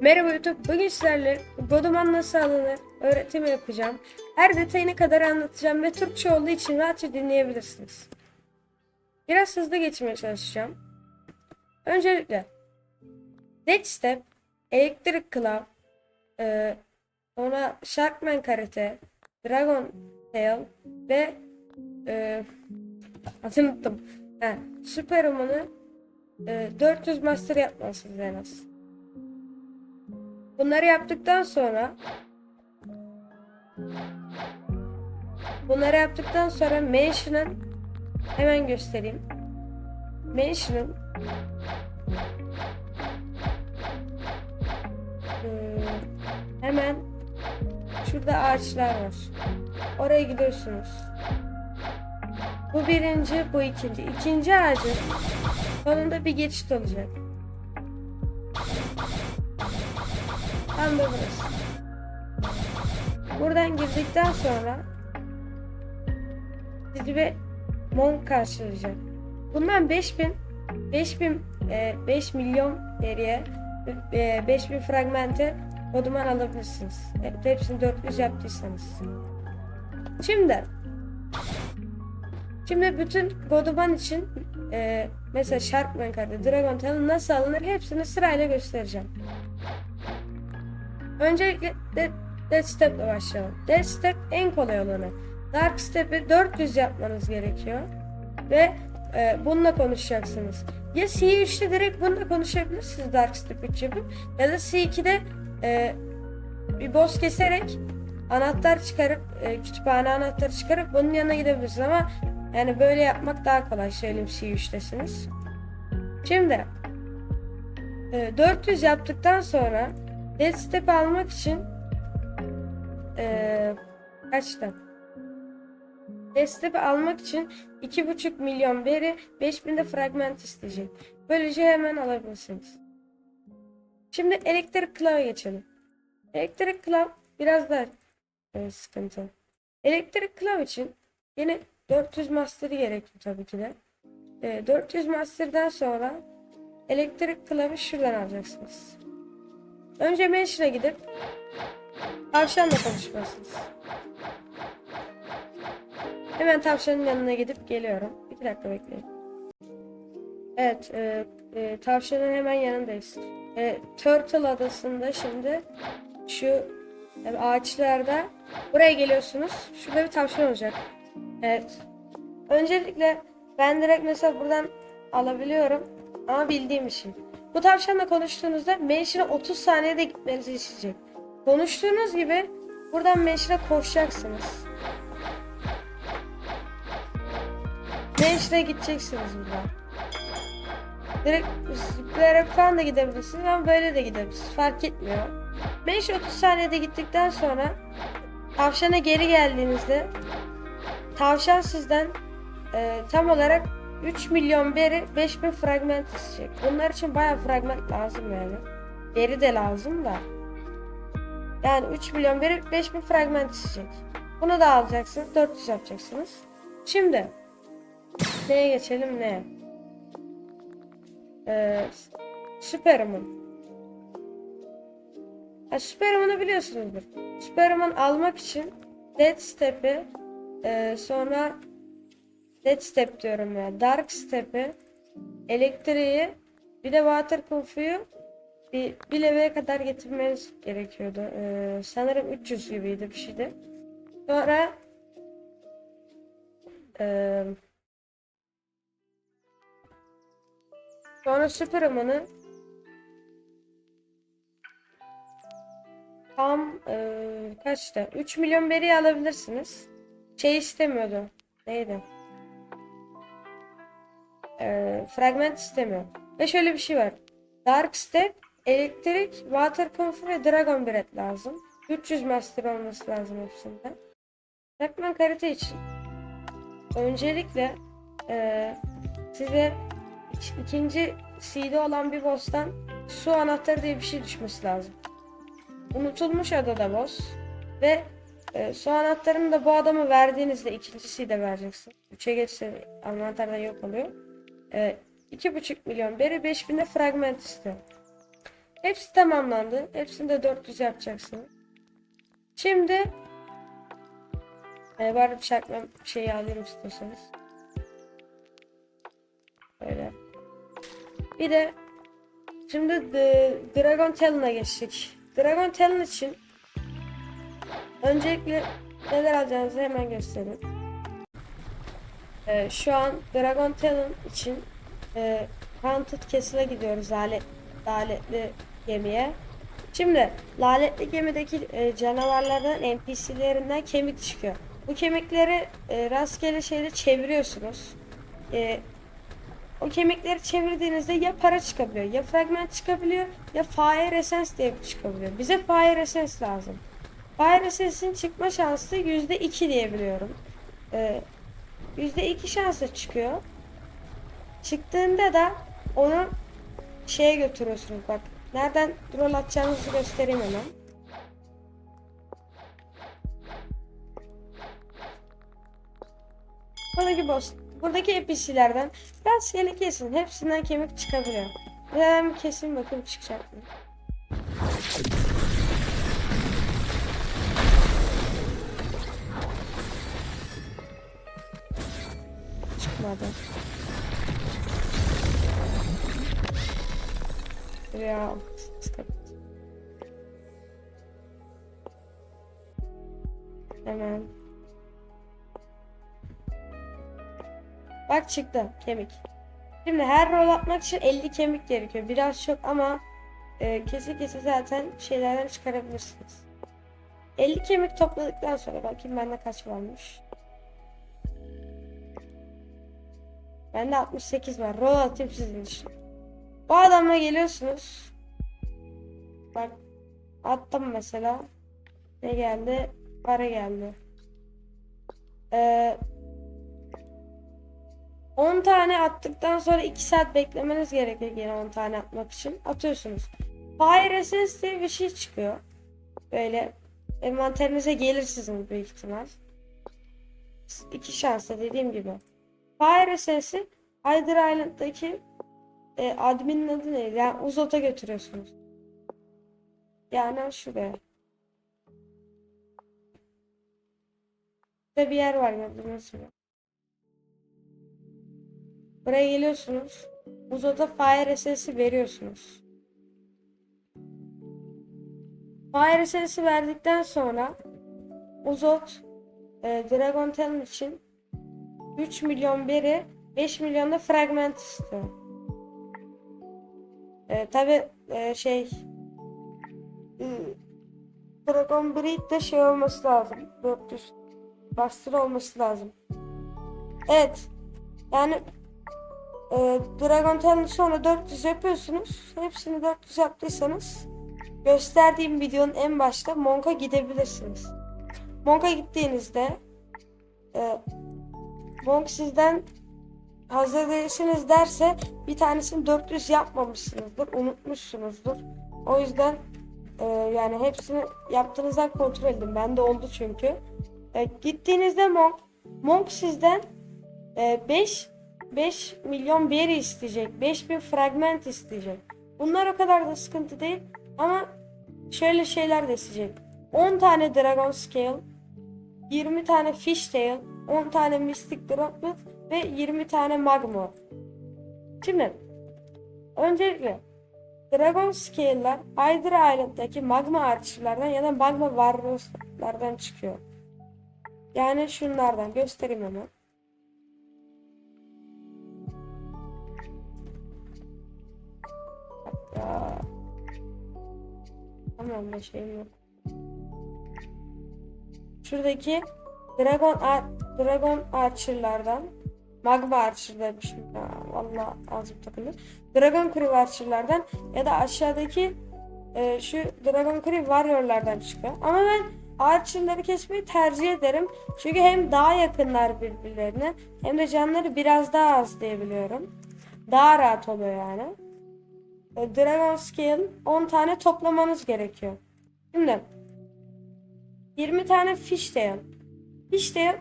Merhaba YouTube. Bugün sizlerle Goduman nasıl alınır öğretimi yapacağım. Her detayına kadar anlatacağım ve Türkçe olduğu için rahatça dinleyebilirsiniz. Biraz hızlı geçmeye çalışacağım. Öncelikle Dead Step, Electric Claw, e, sonra Sharkman Karate, Dragon Tail ve e, adını unuttum. Ha, Superwoman'ı e, 400 Master yapmalısınız en az. Bunları yaptıktan sonra Bunları yaptıktan sonra Mansion'ın hemen göstereyim. Mansion'ın hemen şurada ağaçlar var. Oraya gidiyorsunuz. Bu birinci, bu ikinci. İkinci ağacın sonunda bir geçit olacak. Da burası. Buradan girdikten sonra sizi bir monk karşılayacak. Bundan 5000 5000 e, 5 milyon veriye e, 5000 fragmente koduman alabilirsiniz. E, hepsini 400 yaptıysanız. Şimdi Şimdi bütün Goduman için e, mesela Sharkman kartı, Dragon Tail nasıl alınır hepsini sırayla göstereceğim. Öncelikle Dead, Dead Step ile başlayalım. Dead Step en kolay olanı. Dark Step'i 400 yapmanız gerekiyor. Ve e, bununla konuşacaksınız. Ya C3'te direkt bununla konuşabilirsiniz Dark Step 3 yapıp. Ya da C2'de e, bir boss keserek anahtar çıkarıp e, kütüphane anahtarı çıkarıp bunun yanına gidebilirsiniz ama yani böyle yapmak daha kolay söyleyeyim C3'tesiniz. Şimdi e, 400 yaptıktan sonra Dead Step almak için e, kaçta? Dead Step almak için 2,5 milyon veri 5000 de fragment isteyecek. Böylece hemen alabilirsiniz. Şimdi elektrik Claw'a geçelim. Elektrik Claw biraz daha e, sıkıntı. Elektrik Claw için yine 400 master'ı gerekiyor tabii ki de. E, 400 master'dan sonra elektrik Claw'ı şuradan alacaksınız. Önce Mansion'a gidip tavşanla konuşmalısınız. Hemen tavşanın yanına gidip geliyorum. İki dakika bekleyin. Evet, e, e, tavşanın hemen yanındayız. E, Turtle adasında şimdi şu e, ağaçlarda buraya geliyorsunuz. Şurada bir tavşan olacak. Evet. Öncelikle ben direkt mesela buradan alabiliyorum ama bildiğim için. Bu tavşanla konuştuğunuzda Mansion'a 30 saniyede gitmenizi isteyecek. Konuştuğunuz gibi buradan Mansion'a koşacaksınız. Mansion'a gideceksiniz buradan. Direkt zıplayarak falan da gidebilirsiniz ama böyle de gidebilirsiniz. Fark etmiyor. Mansion 30 saniyede gittikten sonra tavşana geri geldiğinizde tavşan sizden e, tam olarak 3 milyon beri 5000 fragment isteyecek. Bunlar için bayağı fragment lazım yani. Beri de lazım da. Yani 3 milyon beri 5000 fragment isteyecek. Bunu da alacaksınız. 400 yapacaksınız. Şimdi neye geçelim ne? Ee, Superman. Ha, Superman'ı biliyorsunuzdur. Superman almak için Dead Step'i e, sonra Dead Step diyorum ya. Dark Step'i elektriği bir de Water Confu'yu bir, bir level'e kadar getirmeniz gerekiyordu. Ee, sanırım 300 gibiydi bir şeydi. Sonra eee Sonra Superman'ı tam eee kaçta? 3 milyon beri alabilirsiniz. Şey istemiyordu. Neydi? Eee fragment istemiyor. Ve şöyle bir şey var. Dark Step, Elektrik, Water Comfort ve Dragon Breath lazım. 300 Master olması lazım hepsinde. Batman karate için öncelikle eee size İk- ikinci CD olan bir boss'tan su anahtarı diye bir şey düşmesi lazım. Unutulmuş adada boss ve e, su anahtarını da bu adama verdiğinizde ikinci CD vereceksin. Üçe geçse anahtar da yok oluyor. E, iki buçuk milyon beri 5000 de fragment istiyor. Hepsi tamamlandı. Hepsini de 400 yapacaksınız. Şimdi e, bari çakma şeyi alayım istiyorsanız. Böyle. Bir de şimdi The Dragon Talon'a geçtik. Dragon Talon için öncelikle neler alacağınızı hemen göstereyim. Ee, şu an Dragon Talon için e, Haunted Castle'a gidiyoruz lalet, laletli gemiye. Şimdi laletli gemideki e, canavarlardan NPC'lerinden kemik çıkıyor. Bu kemikleri e, rastgele şeyle çeviriyorsunuz. E, o kemikleri çevirdiğinizde ya para çıkabiliyor, ya fragment çıkabiliyor, ya Fire Essence diye çıkabiliyor. Bize Fire Essence lazım. Fire Essence'in çıkma şansı %2 diye biliyorum. Ee, %2 şansla çıkıyor. Çıktığında da onu şeye götürüyorsunuz bak. Nereden rol atacağınızı göstereyim hemen. Buradaki boss, buradaki NPC'lerden rastgele kesin. Hepsinden kemik çıkabiliyor. Ben kesin bakayım çıkacak mı? Ya sıkıntı. Hemen. Bak çıktı kemik. Şimdi her rol atmak için 50 kemik gerekiyor. Biraz çok ama e, kese kese zaten şeylerden çıkarabilirsiniz. 50 kemik topladıktan sonra bakayım bende kaç varmış. Bende 68 var. Rol atayım sizin için. Bu adamla geliyorsunuz. Bak attım mesela. Ne geldi? Para geldi. Ee, 10 tane attıktan sonra 2 saat beklemeniz gerekiyor yine 10 tane atmak için. Atıyorsunuz. Essence diye bir şey çıkıyor. Böyle envanterinize gelir sizin büyük ihtimal. İki şansla dediğim gibi. Fire Essence'i Hyder Island'daki e, adminin adı neydi? Yani Uzot'a götürüyorsunuz. Yani şuraya. Burada bir yer var gördünüz mü? Buraya geliyorsunuz. Uzot'a Fire Essence'i veriyorsunuz. Fire Essence'i verdikten sonra Uzot e, Dragon Talon için 3 milyon beri 5 milyon da fragment istiyor. E, Tabi şey e, Dragon Breed de şey olması lazım. 400 bastır olması lazım. Evet. Yani e, Dragon Talon'ı sonra 400 yapıyorsunuz. Hepsini 400 yaptıysanız gösterdiğim videonun en başta Monk'a gidebilirsiniz. Monk'a gittiğinizde e, Monk sizden hazır değilsiniz derse bir tanesini 400 yapmamışsınızdır, unutmuşsunuzdur. O yüzden e, yani hepsini yaptığınızdan kontrol edin. Bende oldu çünkü. E, gittiğinizde Monk, Monk sizden e, 5 5 milyon beri isteyecek. 5000 fragment isteyecek. Bunlar o kadar da sıkıntı değil ama şöyle şeyler de isteyecek. 10 tane Dragon Scale, 20 tane Fishtail, 10 tane Mystic Droplet ve 20 tane Magma. Şimdi öncelikle Dragon Scale'lar Hydra Island'daki Magma Archer'lardan ya da Magma Warrior'lardan çıkıyor. Yani şunlardan göstereyim hemen. Hatta Tamam da şeyim yok. Şuradaki Dragon Ar Dragon Archer'lardan Magma Archer demişim ya valla ağzım takıldı. Dragon Crew Archer'lardan ya da aşağıdaki e, şu Dragon Crew Warrior'lardan çıkıyor. Ama ben Archer'ları kesmeyi tercih ederim. Çünkü hem daha yakınlar birbirlerine hem de canları biraz daha az diyebiliyorum. Daha rahat oluyor yani. E, Dragon Scale 10 tane toplamanız gerekiyor. Şimdi 20 tane Fishtail. Fishtail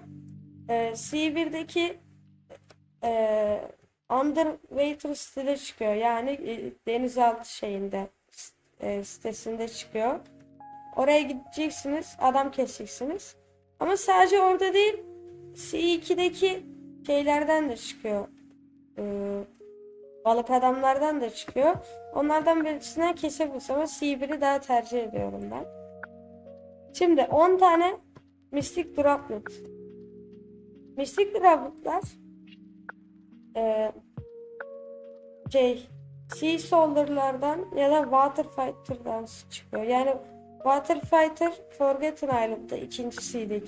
e, C1'deki e, Underwater stile çıkıyor. Yani e, denizaltı şeyinde e, sitesinde çıkıyor. Oraya gideceksiniz, adam keseceksiniz. Ama sadece orada değil, C2'deki şeylerden de çıkıyor. Ee, balık adamlardan da çıkıyor. Onlardan birisinden kesebiliriz ama C1'i daha tercih ediyorum ben. Şimdi 10 tane Mystic Droplet. Mystic Droplet'lar ee, şey Sea Soldier'lardan ya da Water Fighter'dan çıkıyor. Yani Water Fighter Forgotten Island'da ikincisiydi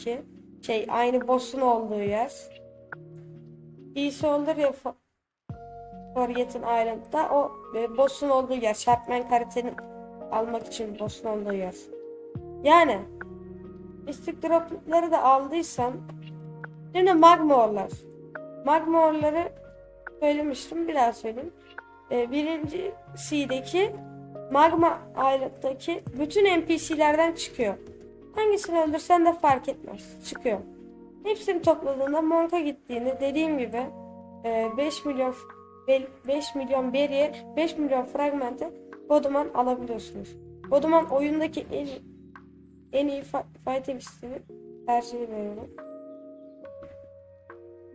şey aynı boss'un olduğu yer. Sea Soldier ya Fo- Forgotten Island'da o e, boss'un olduğu yer. Sharkman karakterini almak için boss'un olduğu yer. Yani Mystic Droplet'ları da aldıysan şimdi Magma Orlar. Magma Orları söylemiştim bir daha söyleyeyim. Ee, birinci C'deki Magma Island'daki bütün NPC'lerden çıkıyor. Hangisini öldürsen de fark etmez. Çıkıyor. Hepsini topladığında Monk'a gittiğinde dediğim gibi e, 5 milyon 5 milyon beriye 5 milyon fragmente Boduman alabiliyorsunuz. Boduman oyundaki en en iyi fa- fighting'sini tercih ediyorum.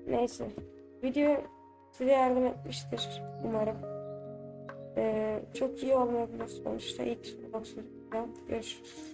Neyse. Video size yardım etmiştir umarım. Ee, çok iyi olmayabilir sonuçta ilk Roblox videom. Görüşürüz.